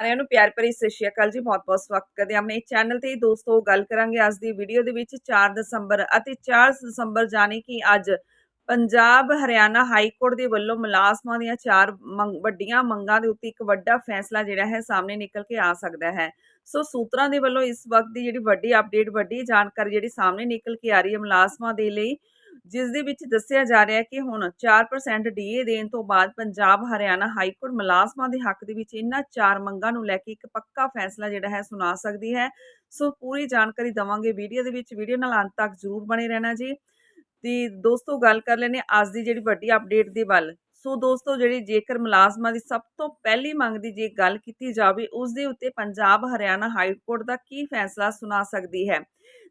ਸਾਰਿਆਂ ਨੂੰ ਪਿਆਰ ਭਰੀ ਸਤਿ ਸ਼੍ਰੀ ਅਕਾਲ ਜੀ ਬਹੁਤ-ਬਹੁਤ ਸਵਾਗਤ ਕਰਦੇ ਹਾਂ ਆਪਣੇ ਚੈਨਲ ਤੇ। ਦੋਸਤੋ, ਗੱਲ ਕਰਾਂਗੇ ਅੱਜ ਦੀ ਵੀਡੀਓ ਦੇ ਵਿੱਚ 4 ਦਸੰਬਰ ਅਤੇ 4 ਦਸੰਬਰ ਜਾਣੀ ਕਿ ਅੱਜ ਪੰਜਾਬ ਹਰਿਆਣਾ ਹਾਈ ਕੋਰਟ ਦੇ ਵੱਲੋਂ ਮੁਲਾਜ਼ਮਾਂ ਦੀਆਂ ਚਾਰ ਮੰਗ- ਵੱਡੀਆਂ ਮੰਗਾਂ ਦੇ ਉੱਤੇ ਇੱਕ ਵੱਡਾ ਫੈਸਲਾ ਜਿਹੜਾ ਹੈ ਸਾਹਮਣੇ ਨਿਕਲ ਕੇ ਆ ਸਕਦਾ ਹੈ। ਸੋ ਸੂਤਰਾਂ ਦੇ ਵੱਲੋਂ ਇਸ ਵਕਤ ਦੀ ਜਿਹੜੀ ਵੱਡੀ ਅਪਡੇਟ ਵੱਡੀ ਜਾਣਕਾਰੀ ਜਿਹੜੀ ਸਾਹਮਣੇ ਨਿਕਲ ਕੇ ਆ ਰਹੀ ਹੈ ਮੁਲਾਜ਼ਮਾਂ ਦੇ ਲਈ ਜਿਸ ਦੇ ਵਿੱਚ ਦੱਸਿਆ ਜਾ ਰਿਹਾ ਹੈ ਕਿ ਹੁਣ 4% ਡੀਏ ਦੇਣ ਤੋਂ ਬਾਅਦ ਪੰਜਾਬ, ਹਰਿਆਣਾ ਹਾਈ ਕੋਰਟ ਮੁਲਾਜ਼ਮਾਂ ਦੇ ਹੱਕ ਦੇ ਵਿੱਚ ਇਹਨਾਂ ਚਾਰ ਮੰਗਾਂ ਨੂੰ ਲੈ ਕੇ ਇੱਕ ਪੱਕਾ ਫੈਸਲਾ ਜਿਹੜਾ ਹੈ ਸੁਣਾ ਸਕਦੀ ਹੈ। ਸੋ ਪੂਰੀ ਜਾਣਕਾਰੀ ਦਵਾਂਗੇ ਵੀਡੀਓ ਦੇ ਵਿੱਚ। ਵੀਡੀਓ ਨਾਲ ਅੰਤ ਤੱਕ ਜ਼ਰੂਰ ਬਣੇ ਰਹਿਣਾ ਜੀ। ਤੇ ਦੋਸਤੋ ਗੱਲ ਕਰ ਲੈਨੇ ਅੱਜ ਦੀ ਜਿਹੜੀ ਵੱਡੀ ਅਪਡੇਟ ਦੇ ਵੱਲ। ਸੋ ਦੋਸਤੋ ਜਿਹੜੀ ਜੇਕਰ ਮੁਲਾਜ਼ਮਾਂ ਦੀ ਸਭ ਤੋਂ ਪਹਿਲੀ ਮੰਗ ਦੀ ਜੇ ਗੱਲ ਕੀਤੀ ਜਾਵੇ, ਉਸ ਦੇ ਉੱਤੇ ਪੰਜਾਬ, ਹਰਿਆਣਾ ਹਾਈ ਕੋਰਟ ਦਾ ਕੀ ਫੈਸਲਾ ਸੁਣਾ ਸਕਦੀ ਹੈ?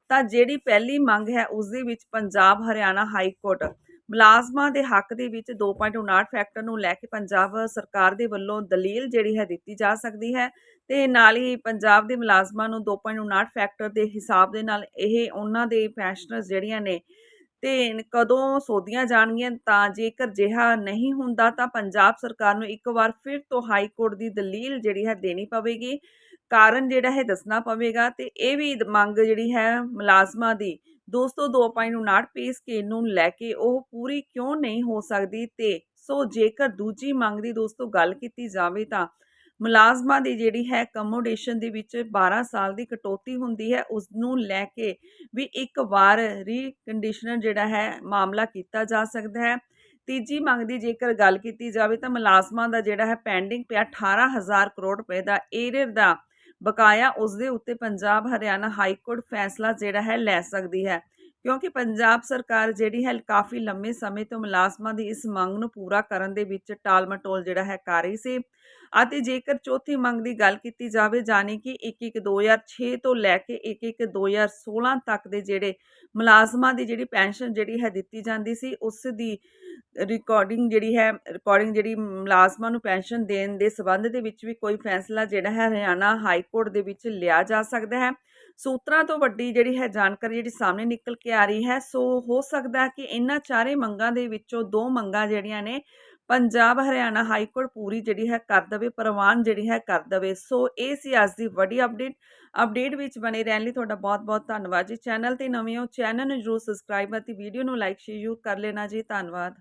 ਤਾਂ ਜਿਹੜੀ ਪਹਿਲੀ ਮੰਗ ਹੈ ਉਸ ਦੇ ਵਿੱਚ ਪੰਜਾਬ, ਹਰਿਆਣਾ ਹਾਈ ਕੋਰਟ ਮੁਲਾਜ਼ਮਾਂ ਦੇ ਹੱਕ ਦੇ ਵਿੱਚ 2.59 ਫੈਕਟਰ ਨੂੰ ਲੈ ਕੇ ਪੰਜਾਬ ਸਰਕਾਰ ਦੇ ਵੱਲੋਂ ਦਲੀਲ ਜਿਹੜੀ ਹੈ ਦਿੱਤੀ ਜਾ ਸਕਦੀ ਹੈ ਤੇ ਨਾਲ ਹੀ ਪੰਜਾਬ ਦੇ ਮੁਲਾਜ਼ਮਾਂ ਨੂੰ 2.59 ਫੈਕਟਰ ਦੇ ਹਿਸਾਬ ਦੇ ਨਾਲ ਇਹ ਉਹਨਾਂ ਦੇ ਪੈਨਸ਼ਨਰਸ ਜਿਹੜੀਆਂ ਨੇ ਤੇ ਕਦੋਂ ਸੋਧੀਆਂ ਜਾਣਗੀਆਂ ਤਾਂ ਜੇਕਰ ਜਿਹਾ ਨਹੀਂ ਹੁੰਦਾ ਤਾਂ ਪੰਜਾਬ ਸਰਕਾਰ ਨੂੰ ਇੱਕ ਵਾਰ ਫਿਰ ਤੋਂ ਹਾਈ ਕੋਰਟ ਦੀ ਦਲੀਲ ਜਿਹੜੀ ਹੈ ਦੇਣੀ ਪਵੇਗੀ। ਕਾਰਨ ਜਿਹੜਾ ਹੈ ਦੱਸਣਾ ਪਵੇਗਾ ਤੇ ਇਹ ਵੀ ਮੰਗ ਜਿਹੜੀ ਹੈ ਮੁਲਾਜ਼ਮਾਂ ਦੀ, ਦੋਸਤੋ 2.59 ਪੇ ਸਕੇਲ ਨੂੰ ਲੈ ਕੇ ਉਹ ਪੂਰੀ ਕਿਉਂ ਨਹੀਂ ਹੋ ਸਕਦੀ ਤੇ ਸੋ ਜੇਕਰ ਦੂਜੀ ਮੰਗ ਦੀ ਦੋਸਤੋ ਗੱਲ ਕੀਤੀ ਜਾਵੇ ਤਾਂ ਮੁਲਾਜ਼ਮਾਂ ਦੀ ਜਿਹੜੀ ਹੈ ਕਮੋਡੇਸ਼ਨ ਦੇ ਵਿੱਚ 12 ਸਾਲ ਦੀ ਕਟੌਤੀ ਹੁੰਦੀ ਹੈ ਉਸ ਨੂੰ ਲੈ ਕੇ ਵੀ ਇੱਕ ਵਾਰ ਰੀਕੰਡੀਸ਼ਨਰ ਜਿਹੜਾ ਹੈ ਮਾਮਲਾ ਕੀਤਾ ਜਾ ਸਕਦਾ ਹੈ। ਤੀਜੀ ਮੰਗ ਦੀ ਜੇਕਰ ਗੱਲ ਕੀਤੀ ਜਾਵੇ ਤਾਂ ਮੁਲਾਜ਼ਮਾਂ ਦਾ ਜਿਹੜਾ ਹੈ ਪੈਂਡਿੰਗ ਪਿਆ 18000 ਕਰੋੜ ਰੁਪਏ ਦਾ ਏਰੀਅਰ ਦਾ ਬਕਾਇਆ ਉਸ ਦੇ ਉੱਤੇ ਪੰਜਾਬ ਹਰਿਆਣਾ ਹਾਈ ਕੋਰਟ ਫੈਸਲਾ ਜਿਹੜਾ ਹੈ ਲੈ ਸਕਦੀ ਹੈ। ਕਿਉਂਕਿ ਪੰਜਾਬ ਸਰਕਾਰ ਜਿਹੜੀ ਹੈ ਕਾਫੀ ਲੰਮੇ ਸਮੇਂ ਤੋਂ ਮੁਲਾਜ਼ਮਾਂ ਦੀ ਇਸ ਮੰਗ ਨੂੰ ਪੂਰਾ ਕਰਨ ਦੇ ਵਿੱਚ ਟਾਲ-ਮਟੋਲ ਜਿਹੜਾ ਹੈ ਕਰ ਰਹੀ ਸੀ। ਅਤੇ ਜੇਕਰ ਚੌਥੀ ਮੰਗ ਦੀ ਗੱਲ ਕੀਤੀ ਜਾਵੇ, ਜਾਣੀ ਕਿ 1-1 2006 ਤੋਂ ਲੈ ਕੇ 1-1 2016 ਤੱਕ ਦੇ ਜਿਹੜੇ ਮੁਲਾਜ਼ਮਾਂ ਦੀ ਜਿਹੜੀ ਪੈਨਸ਼ਨ ਜਿਹੜੀ ਹੈ ਦਿੱਤੀ ਜਾਂਦੀ ਸੀ, ਉਸ ਦੀ ਰਿਕਾਰਡਿੰਗ ਜਿਹੜੀ ਹੈ ਰਿਕਾਰਡਿੰਗ ਜਿਹੜੀ ਮੁਲਾਜ਼ਮਾਂ ਨੂੰ ਪੈਨਸ਼ਨ ਦੇਣ ਦੇ ਸਬੰਧ ਦੇ ਵਿੱਚ ਵੀ ਕੋਈ ਫੈਸਲਾ ਜਿਹੜਾ ਹੈ ਹਰਿਆਣਾ ਹਾਈ ਕੋਰਟ ਦੇ ਵਿੱਚ ਲਿਆ ਜਾ ਸਕਦਾ ਹੈ। ਸੂਤਰਾਂ ਤੋਂ ਵੱਡੀ ਜਿਹੜੀ ਹੈ ਜਾਣਕਾਰੀ ਜਿਹੜੀ ਸਾਹਮਣੇ ਨਿਕਲ ਕੇ ਆ ਰਹੀ ਹੈ, ਸੋ ਹੋ ਸਕਦਾ ਹੈ ਕਿ ਇਹਨਾਂ ਚਾਰੇ ਮੰਗਾਂ ਦੇ ਵਿੱਚੋਂ ਦੋ ਮੰਗਾਂ ਜਿਹੜੀਆਂ ਨੇ ਪੰਜਾਬ, ਹਰਿਆਣਾ ਹਾਈ ਕੋਰਟ ਪੂਰੀ ਜਿਹੜੀ ਹੈ ਕਰ ਦਵੇ, ਪ੍ਰਵਾਨ ਜਿਹੜੀ ਹੈ ਕਰ ਦਵੇ। ਸੋ ਇਹ ਸੀ ਅੱਜ ਦੀ ਵੱਡੀ ਅਪਡੇਟ। ਅਪਡੇਟ ਵਿੱਚ ਬਣੇ ਰਹਿਣ ਲਈ ਤੁਹਾਡਾ ਬਹੁਤ ਬਹੁਤ ਧੰਨਵਾਦ ਜੀ। ਚੈਨਲ ਤੇ ਨਵੇਂ ਹੋ, ਚੈਨਲ ਨੂੰ ਜਰੂਰ ਸਬਸਕ੍ਰਾਈਬ ਅਤੇ ਵੀਡੀਓ ਨੂੰ ਲਾਈਕ, ਸ਼ੇਅਰ ਕਰ ਲੈਣਾ ਜੀ। ਧੰਨਵਾਦ।